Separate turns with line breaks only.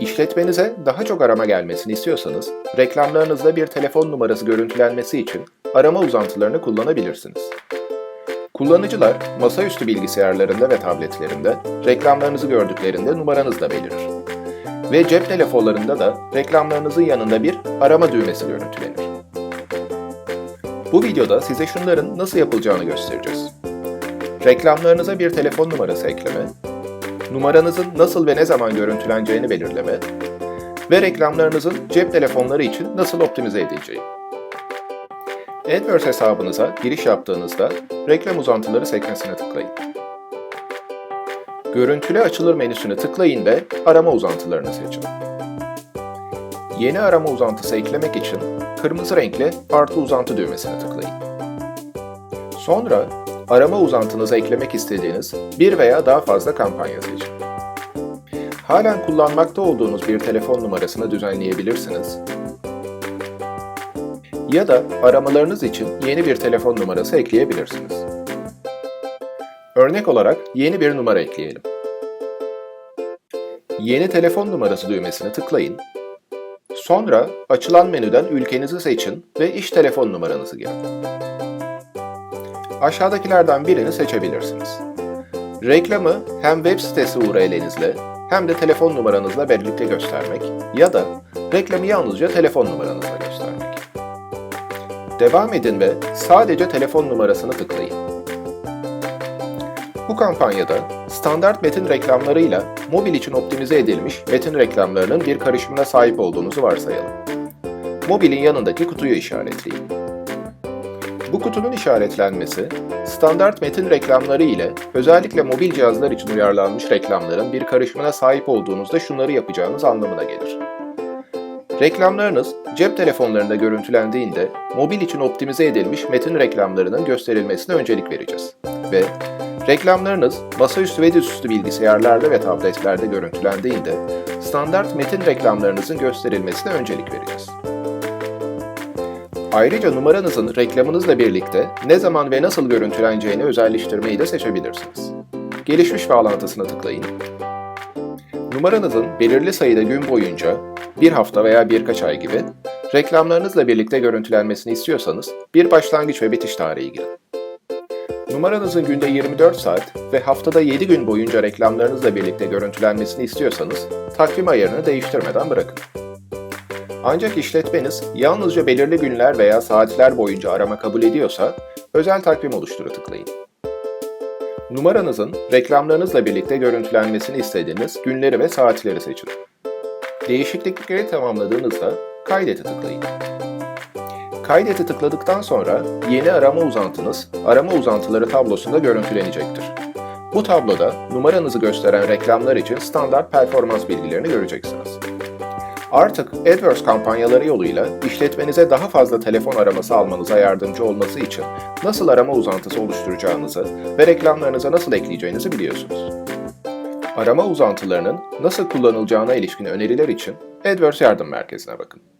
İşletmenize daha çok arama gelmesini istiyorsanız, reklamlarınızda bir telefon numarası görüntülenmesi için arama uzantılarını kullanabilirsiniz. Kullanıcılar masaüstü bilgisayarlarında ve tabletlerinde reklamlarınızı gördüklerinde numaranız belirir. Ve cep telefonlarında da reklamlarınızın yanında bir arama düğmesi görüntülenir. Bu videoda size şunların nasıl yapılacağını göstereceğiz. Reklamlarınıza bir telefon numarası ekleme, numaranızın nasıl ve ne zaman görüntüleneceğini belirleme ve reklamlarınızın cep telefonları için nasıl optimize edileceği. AdWords hesabınıza giriş yaptığınızda reklam uzantıları sekmesine tıklayın. Görüntüle açılır menüsüne tıklayın ve arama uzantılarını seçin. Yeni arama uzantısı eklemek için kırmızı renkli artı uzantı düğmesine tıklayın. Sonra arama uzantınıza eklemek istediğiniz bir veya daha fazla kampanya seçin. Halen kullanmakta olduğunuz bir telefon numarasını düzenleyebilirsiniz ya da aramalarınız için yeni bir telefon numarası ekleyebilirsiniz. Örnek olarak yeni bir numara ekleyelim. Yeni telefon numarası düğmesine tıklayın. Sonra açılan menüden ülkenizi seçin ve iş telefon numaranızı girin. Aşağıdakilerden birini seçebilirsiniz. Reklamı hem web sitesi URL'inizle hem de telefon numaranızla birlikte göstermek ya da reklamı yalnızca telefon numaranızla göstermek. Devam edin ve sadece telefon numarasını tıklayın. Bu kampanyada standart metin reklamlarıyla mobil için optimize edilmiş metin reklamlarının bir karışımına sahip olduğunuzu varsayalım. Mobilin yanındaki kutuyu işaretleyin. Bu kutunun işaretlenmesi, standart metin reklamları ile özellikle mobil cihazlar için uyarlanmış reklamların bir karışımına sahip olduğunuzda şunları yapacağınız anlamına gelir. Reklamlarınız cep telefonlarında görüntülendiğinde mobil için optimize edilmiş metin reklamlarının gösterilmesine öncelik vereceğiz. Ve reklamlarınız masaüstü ve dizüstü bilgisayarlarda ve tabletlerde görüntülendiğinde standart metin reklamlarınızın gösterilmesine öncelik vereceğiz. Ayrıca numaranızın reklamınızla birlikte ne zaman ve nasıl görüntüleneceğini özelleştirmeyi de seçebilirsiniz. Gelişmiş bağlantısına tıklayın. Numaranızın belirli sayıda gün boyunca bir hafta veya birkaç ay gibi reklamlarınızla birlikte görüntülenmesini istiyorsanız bir başlangıç ve bitiş tarihi girin. Numaranızın günde 24 saat ve haftada 7 gün boyunca reklamlarınızla birlikte görüntülenmesini istiyorsanız takvim ayarını değiştirmeden bırakın. Ancak işletmeniz yalnızca belirli günler veya saatler boyunca arama kabul ediyorsa özel takvim oluşturu tıklayın. Numaranızın reklamlarınızla birlikte görüntülenmesini istediğiniz günleri ve saatleri seçin. Değişiklikleri tamamladığınızda Kaydete tıklayın. Kaydete tıkladıktan sonra yeni arama uzantınız arama uzantıları tablosunda görüntülenecektir. Bu tabloda numaranızı gösteren reklamlar için standart performans bilgilerini göreceksiniz. Artık AdWords kampanyaları yoluyla işletmenize daha fazla telefon araması almanıza yardımcı olması için nasıl arama uzantısı oluşturacağınızı ve reklamlarınıza nasıl ekleyeceğinizi biliyorsunuz. Arama uzantılarının nasıl kullanılacağına ilişkin öneriler için AdWords Yardım Merkezi'ne bakın.